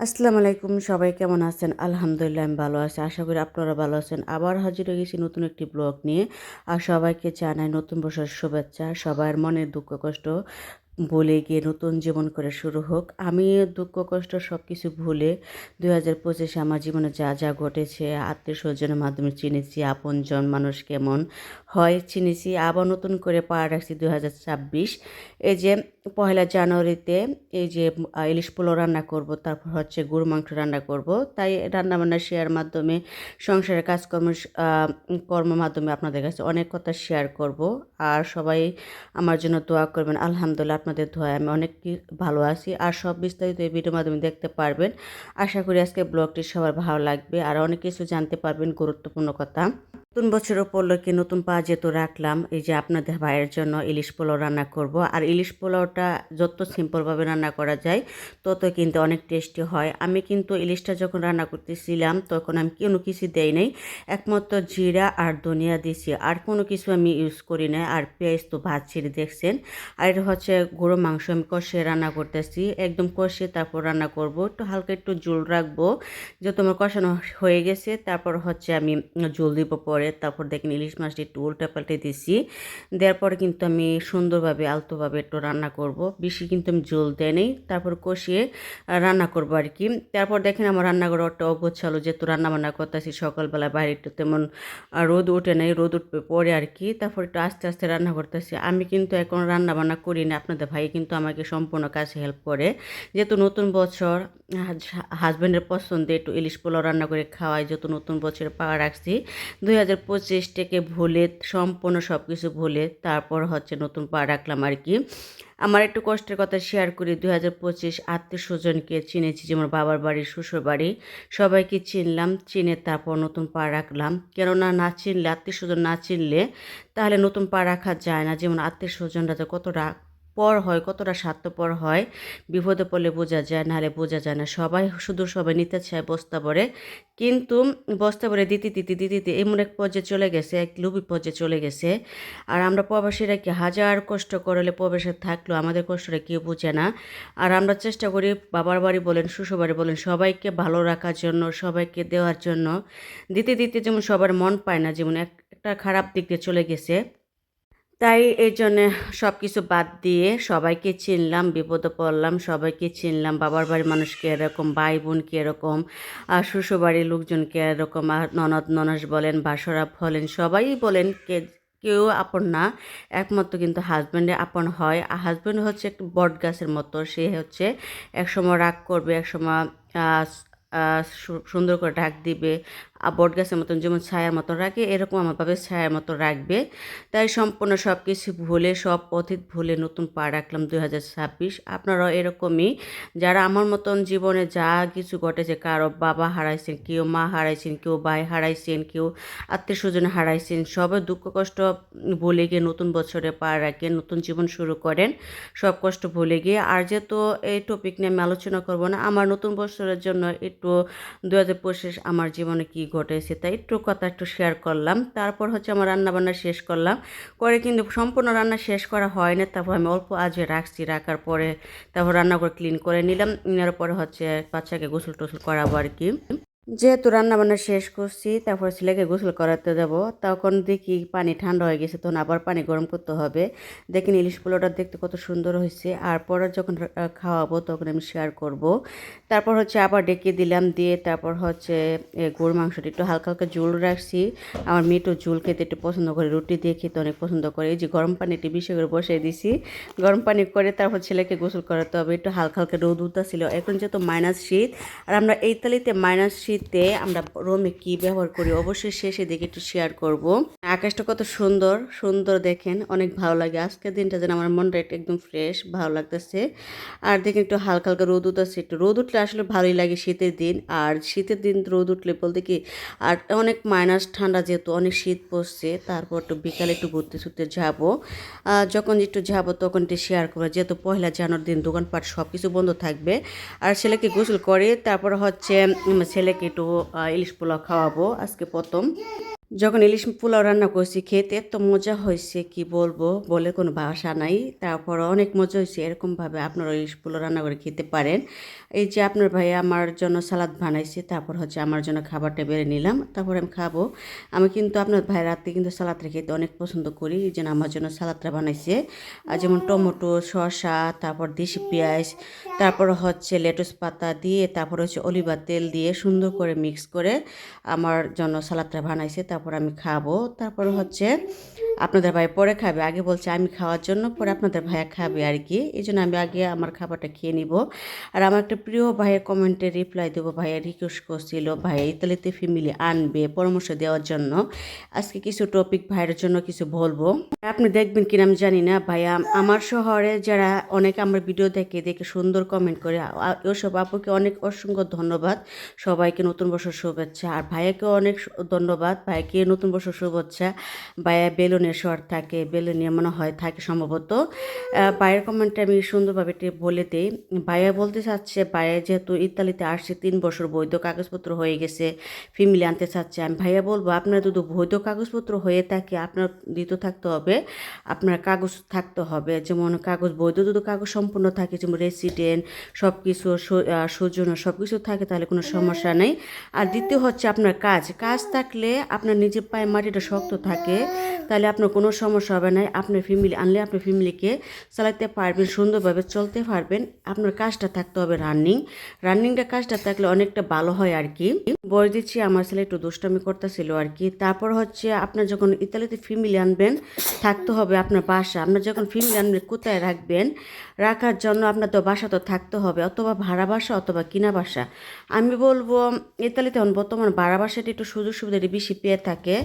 আসসালামু আলাইকুম, সবাই কেমন আছেন? আলহামদুলিল্লাহ, আমি ভালো আছি। আশা করি আপনারা ভালো আছেন। আবার হাজির হয়ে গেছি নতুন একটি ব্লগ নিয়ে। আর সবাইকে জানাই নতুন বছর শুভেচ্ছা। সবার মনের দুঃখ, কষ্ট ভুলে গিয়ে নতুন জীবন করে শুরু হোক। আমি দুঃখ, কষ্ট সব কিছু ভুলে দুই হাজার পঁচিশে আমার জীবনে যা যা ঘটেছে আত্মীয় স্বজনের মাধ্যমে চিনেছি, আপনজন, মানুষ কেমন হয়, চিনেছি, আবার নতুন করে পা রাখছি দুই হাজার ছাব্বিশ। এই যে পয়লা জানুয়ারিতে এই যে ইলিশ পোলো রান্না করব, তারপর হচ্ছে গরু মাংস রান্না করব। তাই রান্নাবান্না শেয়ার মাধ্যমে, সংসারের কাজকর্ম কর্ম মাধ্যমে আপনাদের কাছে অনেক কথা শেয়ার করব। আর সবাই আমার জন্য দোয়া করবেন। আলহামদুলিল্লাহ আপনাদের দোয়ায় আমি অনেক ভালো আছি। আর সব বিস্তারিত এই ভিডিওর মাধ্যমে দেখতে পারবেন। আশা করি আজকে ব্লগটি সবার ভালো লাগবে। আর অনেক কিছু জানতে পারবেন গুরুত্বপূর্ণ কথা। নতুন বছর উপলক্ষে নতুন পা যেহেতু রাখলাম। এই যে আপনাদের ভাইয়ের জন্য ইলিশ পোলাও রান্না করব। আর ইলিশ পোলাওটা যত সিম্পলভাবে রান্না করা যায়, তত কিন্তু অনেক টেস্টি হয়। আমি কিন্তু ইলিশটা যখন রান্না করতেছিলাম, তখন আমি কোনো কিছু দেই নাই। একমাত্র জিরা আর ধনিয়া দিছি। আর কোনো কিছু আমি ইউজ করি না আর পেঁয়াজ তো ভাত ছিঁড়ে দেখছেন? আর এটা হচ্ছে গরু মাংস। আমি কষে রান্না করতেছি। একদম কষে তারপর রান্না করব। একটু হালকা একটু জল রাখব। যেহেতু আমার কষানো হয়ে গেছে, তারপর হচ্ছে আমি জল দিব পরে। তারপর দেখেন ইলিশ মাছটি একটু উল্টা পাল্টে দিছি দেওয়ার পরে কিন্তু আমি সুন্দরভাবে, আলতোভাবে একটু রান্না করব। বেশি কিন্তু আমি জল দেয় নেই, তারপর কষিয়ে রান্না করব আর কি তারপর দেখেন আমার রান্নাঘর একটা অগোছালো যেহেতু রান্না বান্না করতেছি, সকালবেলা বাইরে একটু তেমন রোদ ওঠে নাই, রোদ উঠবে পরে আর কি তারপর একটু আস্তে আস্তে রান্না করতেছি। আমি কিন্তু এখন রান্না বান্না করি না, আপনাদের ভাই কিন্তু আমাকে সম্পূর্ণ কাজে হেল্প করে। যেহেতু নতুন বছর হাজব্যান্ডের পছন্দে একটু ইলিশ পোলাও রান্না করে খাওয়াই, যেহেতু নতুন বছরে পা রাখছি, দুই হাজার পঁচিশ থেকে ভুলে, সম্পূর্ণ সব কিছু ভুলে তারপর হচ্ছে নতুন পা রাখলাম আর কি। আমার একটু কষ্টের কথা শেয়ার করি, দুই হাজার পঁচিশ আত্মীয় স্বজনকে চিনেছি যেমন বাবার বাড়ি, শ্বশুর বাড়ি, সবাইকে চিনলাম, চিনে তারপর নতুন পা রাখলাম। কেননা না চিনলে, আত্মীয় স্বজন না চিনলে তাহলে নতুন পা রাখা যায় না। যেমন আত্মীয় স্বজনরা যে কত কতটা পর হয়, কতটা স্বার্থপর হয়, বিপদে পড়লে বোঝা যায়, নাহলে বোঝা যায় না। সবাই শুধু সবাই নিতে চায় বস্তা ভরে। কিন্তু বস্তা ভরে দিতে দিতে দিতে এমন এক পর্যায়ে চলে গেছে, এক লুবি পর্যায়ে চলে গেছে। আর আমরা প্রবাসীরা কি হাজার কষ্ট করলে প্রবাসে থাকলেও আমাদের কষ্টটা কেউ বোঝে না। আর আমরা চেষ্টা করি বাবার বাড়ি বলেন, শ্বশুর বাড়ি বলেন, সবাইকে ভালো রাখার জন্য, সবাইকে দেওয়ার জন্য। দিতে দিতে যেমন সবার মন পায় না, যেমন একটা খারাপ দিক দিয়ে চলে গেছে। তাই এই জন্যে সব কিছু বাদ দিয়ে সবাইকে চিনলাম, বিপদে পড়লাম, সবাইকে চিনলাম, বাবার বাড়ির মানুষকে এরকম ভাই বোনকে এরকম, আর শ্বশুর বাড়ির লোকজনকে এরকম, আর ননদ, ননস বলেন বাসরা বলেন, সবাই বলেন কে, কেউ আপন না, একমাত্র কিন্তু হাজব্যান্ডে আপন হয়। আর হাজব্যান্ড হচ্ছে একটু বট গাছের মতো, সে হচ্ছে একসময় রাগ করবে, একসময় সুন্দর করে ঢাক দিবে বট গাছের মতন যেমন ছায়ার মতো রাখে, এরকম আমারভাবে ছায়ার মতো রাখবে। তাই সম্পূর্ণ সব কিছু ভুলে, সব অতীত ভুলে নতুন পা রাখলাম দুই হাজার ছাব্বিশ। আপনারাও এরকমই, যারা আমার মতন জীবনে যা কিছু ঘটেছে, কারও বাবা হারাইছেন, কেউ মা হারাইছেন, কেউ ভাই হারাইছেন, কেউ আত্মীয় স্বজন হারাইছেন, সবাই দুঃখ কষ্ট ভুলে গিয়ে নতুন বছরে পা রাখেন নতুন জীবন শুরু করেন, সব কষ্ট ভুলে গিয়ে। আর যেহেতু এই টপিক নিয়ে আমি আলোচনা করব না, আমার নতুন বছরের জন্য একটু দু হাজার পঁচিশ আমার জীবনে কি ঘটেছে, তাই একটু কথা একটু শেয়ার করলাম। তারপর হচ্ছে আমার রান্না বান্না শেষ করলাম। করে কিন্তু সম্পূর্ণ রান্না শেষ করা হয় না তারপর আমি অল্প আজকে রাখছি, রাখার পরে তারপর রান্না করে ক্লিন করে নিলাম। নেওয়ার পরে হচ্ছে বাচ্চাকে গোসল টোসল করাবো আর কি। যেহেতু রান্না বান্না শেষ করছি, তারপর ছেলেকে গোসল করাতে যাব। তখন দেখি পানি ঠান্ডা হয়ে গেছে, তখন আবার পানি গরম করতে হবে। দেখেন ইলিশ পোলাওটা দেখতে কত সুন্দর হয়েছে। আর পরে যখন খাওয়াবো তখন আমি শেয়ার করব। তারপর হচ্ছে আবার ডেকে দিলাম, দিয়ে তারপর হচ্ছে গরুর মাংসটা একটু হালকা হালকা ঝোল রাখছি। আমার মেয়ে একটু ঝোল খেতে একটু পছন্দ করে, রুটি দিয়ে খেতে অনেক পছন্দ করে। এই যে গরম পানিটি বেশি করে বসিয়ে দিছি। গরম পানি করে তারপর ছেলেকে গোসল করাতে হবে, একটু হালকা হালকা রোদ উঠতেছিল। এখন যেহেতু মাইনাস শীত, আর আমরা এই তালিতে মাইনাস শীতে আমরা রোমে কি ব্যবহার করি অবশ্যই শেষে দিকে একটু শেয়ার করব। আকাশটা কত সুন্দর সুন্দর দেখেন, অনেক ভালো লাগে। আজকের দিনটা যেন আমার মনটা একটু একদম ফ্রেশ ভালো লাগতেছে। আর দেখেন একটু হালকা হালকা রোদ উঠতেছে একটু। রোদ উঠলে আসলে ভালোই লাগে শীতের দিন। আর শীতের দিন রোদ উঠলে বলতে কি, আর অনেক মাইনাস ঠান্ডা যেহেতু, অনেক শীত পড়ছে, তারপর একটু বিকালে একটু ঘুরতে ছুটতে যাব। যখন একটু যাব তখন একটু শেয়ার করব। যেহেতু পয়লা জানুয়ার দিন দোকানপাট সব কিছু বন্ধ থাকবে। আর ছেলেকে গোসল করে, তারপর হচ্ছে ছেলেকে একটু ইলিশ পোলাও খাওয়াবো আজকে প্রথম। যখন ইলিশ পোলাও রান্না করছি, খেতে এত মজা হয়েছে, কি বলব? বলে কোনো ভাষা নাই। তারপর অনেক মজা হয়েছে। এরকমভাবে আপনারা ইলিশ পোলাও রান্না করে খেতে পারেন। এই যে আপনার ভাই আমার জন্য সালাদ বানাইছে, তারপর হচ্ছে আমার জন্য খাবারটা বেড়ে নিলাম, তারপর আমি খাব। আমি কিন্তু আপনার ভাই রাতে কিন্তু সালাদটা খেতে অনেক পছন্দ করি, এই জন্য আমার জন্য সালাদটা বানাইছে। আর যেমন টমেটো, শসা, তারপর দেশি পেঁয়াজ, তারপর হচ্ছে লেটুস পাতা দিয়ে, তারপর হচ্ছে অলিভা তেল দিয়ে সুন্দর করে মিক্স করে আমার জন্য সালাদটা বানাইছে। তারপর আমি খাব। তারপর হচ্ছে আপনাদের ভাই পরে খাবে। আগে বলছে, আমি খাওয়ার জন্য, পরে আপনাদের ভাইয়া খাবে আর কি এই জন্য আমি আগে আমার খাবারটা খেয়ে নিব। আর আমার একটা প্রিয় ভাইয়ের কমেন্টে রিপ্লাই দেবো, ভাইয়া রিকোয়েস্ট করছিল, ভাইয়া ইতালিতে ফ্যামিলি আনবে পরামর্শ দেওয়ার জন্য। আজকে কিছু টপিক ভাইয়ের জন্য কিছু বলব। আপনি দেখবেন কিনা আমি জানি না, ভাইয়া, আমার শহরে যারা অনেক আমার ভিডিও দেখে দেখে সুন্দর কমেন্ট করে ওসব আপুকে অনেক অসংখ্য ধন্যবাদ। সবাইকে নতুন বছর শুভেচ্ছা। আর ভাইয়াকেও অনেক ধন্যবাদ। ভাইকে নতুন বছর শুভেচ্ছা। ভাইয়া বেলুনের শহর থাকে বেলুনে মনে হয় থাকে সম্ভবত। ভাইয়ের কমেন্টে আমি সুন্দরভাবে এটি বলে দিই। ভাইয়া বলতে চাচ্ছে, ভাইয়া যেহেতু ইতালিতে আসছে, তিন বছর বৈধ কাগজপত্র হয়ে গেছে, ফ্যামিলি আনতে চাচ্ছে। আমি ভাইয়া বলব, আপনার যদি বৈধ কাগজপত্র হয়ে থাকে, আপনার দিতে থাকতে হবে, আপনার কাগজ থাকতে হবে। যেমন কাগজ বৈধ যদি কাগজ সম্পূর্ণ থাকে, যেমন রেসিডেন্ট সব কিছু সৌজন্য সব কিছু থাকে, তাহলে কোনো সমস্যা নেই। আর দ্বিতীয় হচ্ছে আপনার কাজ। কাজ থাকলে আপনার নিজের পায়ে মাটিটা শক্ত থাকে, তাহলে আপনার কোনো সমস্যা হবে না, আপনার ফ্যামিলি আনলে আপনার ফ্যামিলিকে চালাতে পারবেন, সুন্দরভাবে চলতে পারবেন। আপনার কাজটা থাকতে হবে রানিং রানিংটা কাজটা থাকলে অনেকটা ভালো হয় আর কি। বলে দিচ্ছি, আমার ছেলে একটু দুষ্টামি করতেছিল আর কি। তারপর হচ্ছে আপনার যখন ইতালিতে ফ্যামিলি আনবেন, থাকতে হবে আপনার বাসা আপনার যখন ফ্যামিলি আনবেন, কোথায় রাখবেন? রাখার জন্য আপনার তো বাসা তো থাকতে হবে, অথবা ভাড়া বাসা অথবা কিনা বাসা। আমি বলব, ইতালিতে এখন বর্তমান ভাড়া বাসাটা একটু সুযোগ সুবিধাটা বেশি পেয়ে থাকে।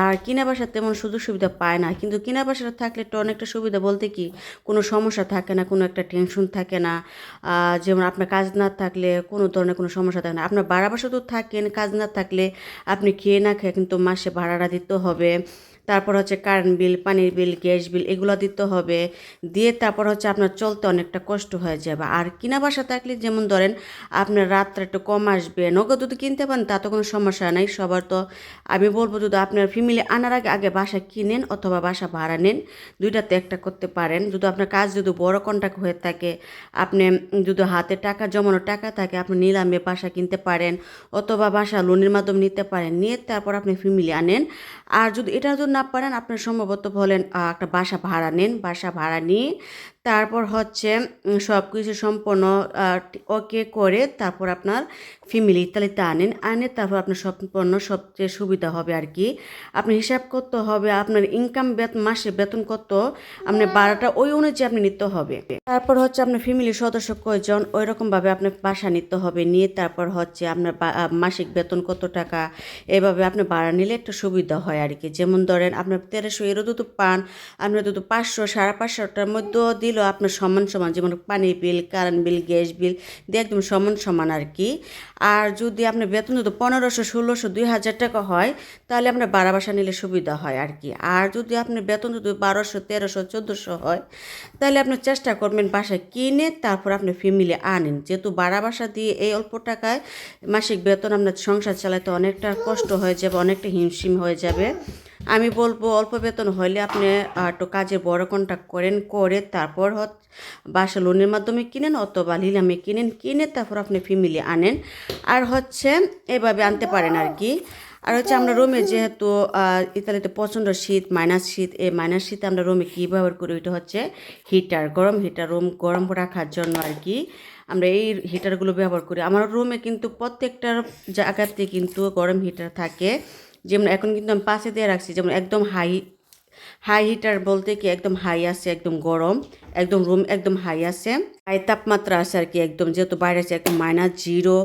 আর কিনা বাসা তেমন সুযোগ সুবিধা পায় না। কিন্তু কিনা বাসাটা থাকলে একটু অনেকটা সুবিধা বলতে কি, কোনো সমস্যা থাকে না, কোনো একটা টেনশন থাকে না। যেমন আপনার কাজ না থাকলে কোনো ধরনের কোনো সমস্যা থাকে না। আপনার ভাড়া বাসা তো থাকেন কাজ না থাকলে আপনি খেয়ে না খেয়ে কিন্তু মাসে ভাড়াটা দিতে হবে। তারপর হচ্ছে কারেন্ট বিল পানির বিল গ্যাস বিল এগুলো দিতে হবে। দিয়ে তারপর হচ্ছে আপনার চলতে অনেকটা কষ্ট হয়ে যাবে। আর কিনা বাসা থাকলে যেমন ধরেন আপনার রাতটা একটু কম আসবে, নগদ যদি কিনতে পারেন তা তো কোনো সমস্যা নাই, সবার তো আমি বলব যদি আপনার ফ্যামিলি আনার আগে আগে বাসা কিনেন অথবা বাসা ভাড়া নেন, দুইটাতে একটা করতে পারেন। যদি আপনার কাজ যদি বড় কন্ট্যাক্ট হয়ে থাকে, আপনি যদি হাতে টাকা জমানো টাকা থাকে, আপনি নিলামে বাসা কিনতে পারেন অথবা বাসা লোনের মাধ্যমে নিতে পারেন, নিয়ে তারপর আপনি ফ্যামিলি আনেন। আর যদি এটা যদি না পারেন আপনি সম্ভবত বলেন একটা বাসা ভাড়া নেন। বাসা ভাড়া নিয়ে তারপর হচ্ছে সব কিছু সম্পন্ন ওকে করে তারপর আপনার ফ্যামিলি, তাহলে ইত্যাদিতে আনেন। আনে তারপর আপনার সম্পন্ন সবচেয়ে সুবিধা হবে আর কি। আপনি হিসাব করতে হবে আপনার ইনকাম বেতন মাসে বেতন কত, আপনার বারোটা, ওই অনুযায়ী আপনি নিতে হবে। তারপর হচ্ছে আপনার ফ্যামিলির সদস্য কয়জন ওই রকমভাবে আপনার বাসা নিতে হবে। নিয়ে তারপর হচ্ছে আপনার মাসিক বেতন কত টাকা, এভাবে আপনি ভাড়া নিলে একটা সুবিধা হয় আর কি। যেমন ধরেন, আপনার তেরোশো এরও দুটো পান, আপনার দুটো পাঁচশো, সাড়ে পাঁচশোটার মধ্যেও দিল আপনার সমান সমান, যেমন পানি bill current bill gas bill দিয়ে একদম সমান সমান আর কি। আর যদি আপনার বেতন যদি পনেরোশো, ষোলোশো, দুই হাজার টাকা হয়, তাহলে আপনার বাড়া বাসা নিলে সুবিধা হয় আর কি। আর যদি আপনার বেতন যদি বারোশো, তেরোশো, চোদ্দোশো হয়, তাহলে আপনি চেষ্টা করবেন বাসা কিনে তারপর আপনি ফ্যামিলি আনেন। যেহেতু বাড়া বাসা দিয়ে এই অল্প টাকায় মাসিক বেতন আপনার সংসার চালাতে অনেকটা কষ্ট হয়ে যাবে, অনেকটা হিমশিম হয়ে যাবে। আমি বলব, অল্প বেতন হলে আপনি একটু কাজে বড় কন্ট্যাক্ট করেন, করে তারপর হচ্ছে বাসা লোনের মাধ্যমে কিনেন অথবা লিলামে কিনেন, কিনে তারপর আপনি ফ্যামিলি আনেন। আর হচ্ছে, এভাবে আনতে পারেন আর কি আর হচ্ছে আমরা রুমে যেহেতু ইতালিতে প্রচণ্ড শীত মাইনাস শীত, এই মাইনাস শীতে আমরা রুমে কী ব্যবহার করি? ওইটা হচ্ছে হিটার গরম হিটার রুম গরম রাখার জন্য আর কি আমরা এই হিটারগুলো ব্যবহার করি। আমার রুমে কিন্তু প্রত্যেকটার জায়গাতে কিন্তু গরম হিটার থাকে। যেমন এখন কিন্তু আমি পাশে দিয়ে রাখছি, যেমন একদম হাই হাই হিটার বলতে কি একদম হাই আছে, একদম গরম, একদম রুম একদম হাই আছে। হাই তাপমাত্রা আছে আর কি, একদম যেহেতু বাইরে আছে, একদম মাইনাস জিরো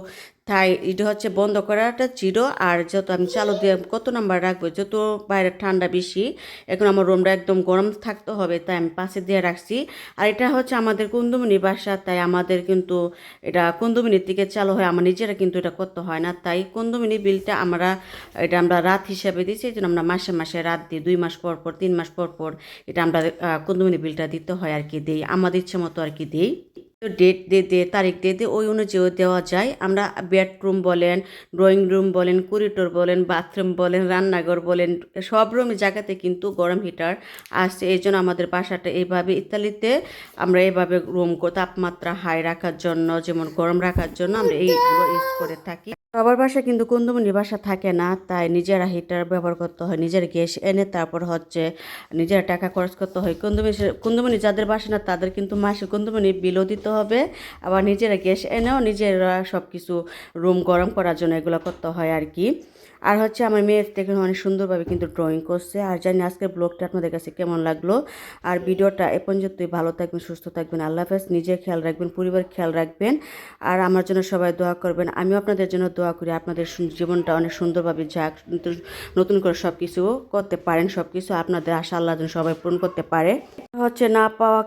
তাই এটা হচ্ছে বন্ধ করাটা জিরো আর যত আমি চালু দিয়ে কত নাম্বার রাখব? যত বাইরে ঠান্ডা বেশি, এখন আমার রুমটা একদম গরম থাকতে হবে, তাই আমি পাশে দিয়ে রাখছি। আর এটা হচ্ছে আমাদের কুন্দুমনি বাসা, তাই আমাদের কিন্তু এটা কুন্দুমিনির থেকে চালু হয় আমার নিজেরা কিন্তু এটা করতে হয় না। তাই কুন্দুমিনি বিলটা আমরা, এটা আমরা রাত হিসাবে দিচ্ছি এই জন্য আমরা মাসে মাসে রাত দিই, দুই মাস পর পর, তিন মাস পর পর এটা আমরা কুন্দুমিনি বিলটা দিতে হয় আর কি, দিই। আমাদের ইচ্ছে মতো আর কি দিই। ডেট দিয়ে দিয়ে তারিখ দিয়ে দিয়ে ওই অনুযায়ী দেওয়া যায়। আমরা বেডরুম বলেন ড্রয়িং রুম বলেন করিডোর বলেন বাথরুম বলেন, রান্নাঘর বলেন, সব রুম জায়গাতে কিন্তু গরম হিটার আসছে। এই জন্য আমাদের বাসাটা এইভাবে ইতালিতে আমরা এইভাবে রুম তাপমাত্রা হাই রাখার জন্য, যেমন গরম রাখার জন্য আমরা এই ইউজ করে থাকি। সবার বাসায় কিন্তু কুন্দুমনি বাসা থাকে না, তাই নিজেরা হিটার ব্যবহার করতে হয়, নিজের গ্যাস এনে তারপর হচ্ছে নিজেরা টাকা খরচ করতে হয়। কুন্দুমনি কুন্দুমনি যাদের বাসা না তাদের কিন্তু মাসে কুন্দুমনি বিলও দিতে হবে, আবার নিজেরা গ্যাস এনেও নিজেরা সব কিছু রুম গরম করার জন্য এগুলো করতে হয় আর কি আর হচ্ছে আমার মেয়ে দেখুন অনেক সুন্দরভাবে কিন্তু ড্রয়িং করছে, আর জানি আজকের ব্লগটা আপনাদের কাছে কেমন লাগল। আর ভিডিওটা এ পর্যন্তই, ভালো থাকবেন, সুস্থ থাকবেন, আল্লাহ হাফেজ, নিজের খেয়াল রাখবেন পরিবার খেয়াল রাখবেন, আর আমার জন্য সবাই দোয়া করবেন, আমিও আপনাদের জন্য দোয়া করি আপনাদের জীবনটা অনেক সুন্দরভাবে যাক, নতুন- করে সব কিছু করতে পারেন সব কিছু আপনাদের আশা, আল্লাহ যেন সবাই পূরণ করতে পারে। হচ্ছে না পাওয়া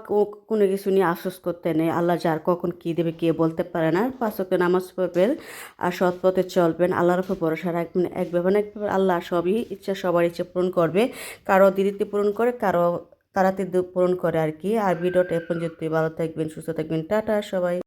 কোনো কিছু নিয়ে আফসোস করতে নেই, আল্লাহ যার কখন কী দেবে কে বলতে পারে না। পাঁচকে নামাজ পড়বেন আর সৎ পথে চলবেন, আল্লাহর উপর ভরসা রাখবেন, এক ব্যাপার এক ব্যাপার, আল্লাহ সবই ইচ্ছা, সবার ইচ্ছে পূরণ করবে। কারও দিদিতে পূরণ করে, কারও তাড়াতাড়ি পূরণ করে আর কি। আর ভিডিওটা পর্যন্ত ভালো থাকবেন, সুস্থ থাকবেন, টাটা সবাই।